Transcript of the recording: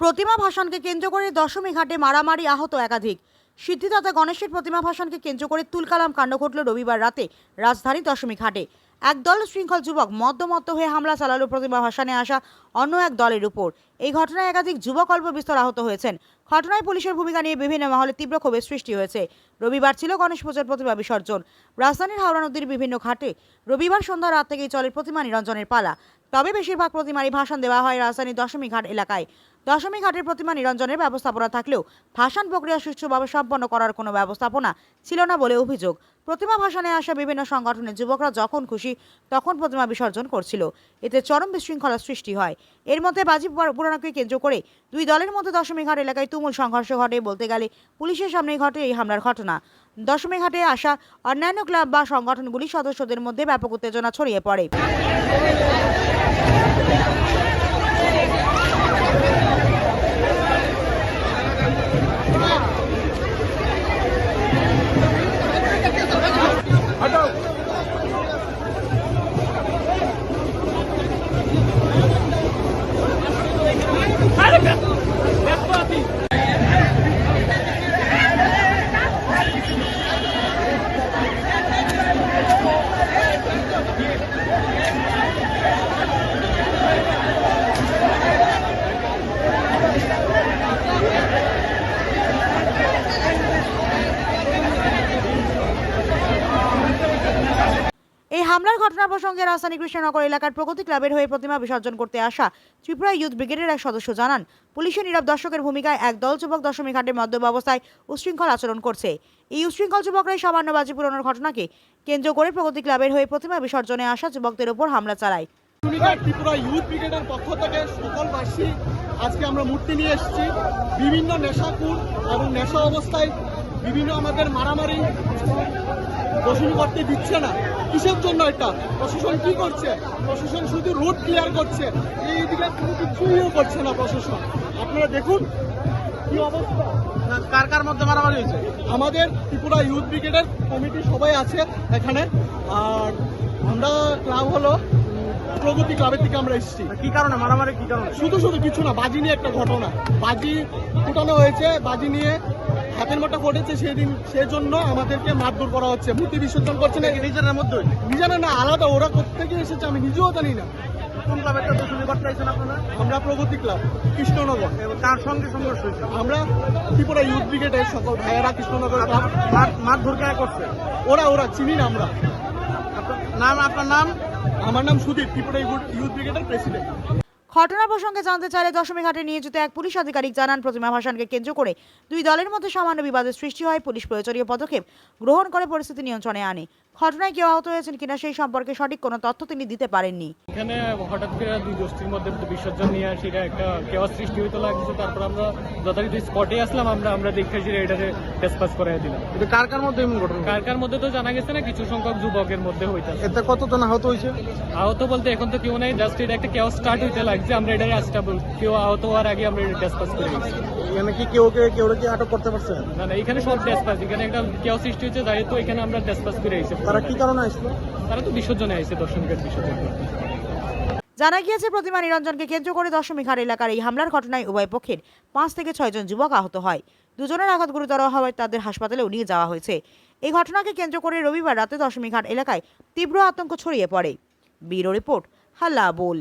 প্রতিমা ভাসানকে কেন্দ্র করে দশমী ঘাটে মারামারি আহত একাধিক। সিদ্ধিদাতা গণেশের প্রতিমা ভাসানকে কেন্দ্র করে তুলকালাম কাণ্ড ঘটল রবিবার রাতে রাজধানী দশমী ঘাটে। একদল শৃঙ্খল যুবক মদ্যমত্ত হয়ে হামলা চালালো প্রতিমা ভাসানে আসা অন্য এক দলের উপর। এই ঘটনায় একাধিক যুবক অল্প বিস্তর আহত হয়েছেন। ঘটনায় পুলিশের ভূমিকা নিয়ে বিভিন্ন মহলে তীব্র ক্ষোভের সৃষ্টি হয়েছে। রবিবার ছিল গণেশ পুজোর প্রতিমা বিসর্জন। রাজধানীর হাওড়া নদীর বিভিন্ন ঘাটে রবিবার সন্ধ্যা রাত থেকেই চলে প্রতিমা নিরঞ্জনের পালা। তবে বেশিরভাগ প্রতিমারই ভাষণ দেওয়া হয় রাজধানীর দশমী ঘাট এলাকায়। দশমী ঘাটের প্রতিমা নিরঞ্জনের ব্যবস্থাপনা থাকলেও ভাষণ প্রক্রিয়া সুষ্ঠুভাবে সম্পন্ন করার কোনো ব্যবস্থাপনা ছিল না বলে অভিযোগ। প্রতিমা ভাসানে আসা বিভিন্ন সংগঠনের যুবকরা যখন খুশি তখন প্রতিমা বিসর্জন করছিল। এতে চরম বিশৃঙ্খলার সৃষ্টি হয়। এর মধ্যে বাজি পুরা- পুরাণকে কেন্দ্র করে দুই দলের মধ্যে দশমী ঘাট এলাকায় তুমুল সংঘর্ষ ঘটে বলতে গেলে পুলিশের সামনেই ঘটে এই হামলার ঘটনা। দশমী ঘাটে আসা অন্যান্য ক্লাব বা সংগঠনগুলি সদস্যদের মধ্যে ব্যাপক উত্তেজনা ছড়িয়ে পড়ে। হামলার ঘটনা প্রসঙ্গে রাজধানী কৃষ্ণনগর এলাকার প্রগতি ক্লাবের হয়ে প্রতিমা বিসর্জন করতে আসা ত্রিপুরা ইউথ ব্রিগেডের এক সদস্য জানান, পুলিশের নীরব দর্শকের ভূমিকায় এক দল যুবক দশমী ঘাটে মদ্য ব্যবস্থায় উশৃঙ্খল আচরণ করছে। এই উশৃঙ্খল যুবকরাই সামান্য বাজি পুরানোর ঘটনাকে কেন্দ্র করে প্রগতি ক্লাবের হয়ে প্রতিমা বিসর্জনে আসা যুবকদের উপর হামলা চালায়। ত্রিপুরা ইউথ ব্রিগেডের পক্ষ থেকে সকলবাসী আজকে আমরা মূর্তি নিয়ে এসেছি। বিভিন্ন নেশাকুর এবং নেশা অবস্থায় বিভিন্ন আমাদের মারামারি দর্শন করতে দিচ্ছে না। কিসের জন্য এটা? প্রশাসন কি করছে? প্রশাসন শুধু রোড ক্লিয়ার করছে। এইদিকে কোনো কিছুইও করছে না প্রশাসন। আপনারা দেখুন কি অবস্থা। কার কার মধ্যে মারামারি হয়েছে? আমাদের ত্রিপুরা ইউথ ব্রিগেডের কমিটি সবাই আছে এখানে। আর আমরা ক্লাব হলো প্রগতি ক্লাবের থেকে আমরা এসেছি। কি কারণে? মারামারি কি কারণে? শুধু শুধু কিছু না বাজি নিয়ে একটা ঘটনা। বাজি ফুটানো হয়েছে বাজি নিয়ে হাতের মোটা ফুটেছে সেদিন সেজন্য আমাদেরকে মারধর করা হচ্ছে মূর্তি বিসর্জন করছে না নিজের মধ্যে নিজেরা না আলাদা ওরা কোথেকে এসেছে আমি নিজেও জানি না। কোন ক্লাবের চাইছেন আপনারা? আমরা প্রগতি ক্লাব কৃষ্ণনগর। এবং কার সঙ্গে সংঘর্ষ হয়েছে। আমরা ত্রিপুরা ইউথ ব্রিগেডের সকল ভাইয়েরা কৃষ্ণনগর মারধর কে করছে? ওরা ওরা চিনি না আমরা। নাম আপনার নাম? আমার নাম সুদীপ ত্রিপুরা ইউথ ব্রিগেডের প্রেসিডেন্ট ঘটনা প্রসঙ্গে জানতে চাইলে দশমী ঘাটে নিয়োজিত এক পুলিশ আধিকারিক জানান, প্রতিমা ভাসানকে কেন্দ্র করে দুই দলের মধ্যে সামান্য বিবাদের সৃষ্টি হয়। পুলিশ প্রয়োজনীয় পদক্ষেপ গ্রহণ করে, পরিস্থিতি নিয়ন্ত্রণে আনে। ঘটনায় কেউ আহত হয়েছেন কিনা সেই সম্পর্কে সঠিক কোনো তথ্য তিনি দিতে পারেননি। এখানে হঠাৎ করে দুই গোষ্ঠীর মধ্যে বিসর্জন নিয়ে সেটা একটা কেওয়া সৃষ্টি হইতে লাগছে। তারপর আমরা যথারীতি স্পটে আসলাম আমরা আমরা দেখে সেটা এটাকে ডিসকাস করে দিলাম। এটা কার কার মধ্যে এমন ঘটনা? কার কার মধ্যে তো জানা গেছে না কিছু সংখ্যক যুবকের মধ্যে হইতাছে। এতে কতজন আহত হয়েছে? আহত বলতে এখন তো কেউ নাই জাস্ট এটা একটা কেওয়া স্টার্ট হইতে লাগছে আমরা এটাই আসটা কেউ আহত হওয়ার আগে আমরা এটা ডিসকাস করে গেছি এখানে কি কেউ কে কেউ কি আটক করতে পারছে? না না এখানে সব ডিসকাস এখানে একটা কেওয়া সৃষ্টি হচ্ছে তাই তো এখানে আমরা ডিসকাস করে আইছি তারা কি কারণে আসলো? তারা তো বিসর্জনে আইছে দর্শনকের বিসর্জন। জানা গিয়েছে প্রতিমা নিরঞ্জনকে কেন্দ্র করে দশমী ঘাট এলাকার এই হামলার ঘটনায় উভয় পক্ষের পাঁচ থেকে ছয়জন যুবক আহত হয়। দুজনের আঘাত গুরুতর হওয়ায় তাদের হাসপাতালেও নিয়ে যাওয়া হয়েছে। এই ঘটনাকে কেন্দ্র করে রবিবার রাতে দশমী ঘাট এলাকায় তীব্র আতঙ্ক ছড়িয়ে পড়ে। ব্যুরো রিপোর্ট হাল্লা বোল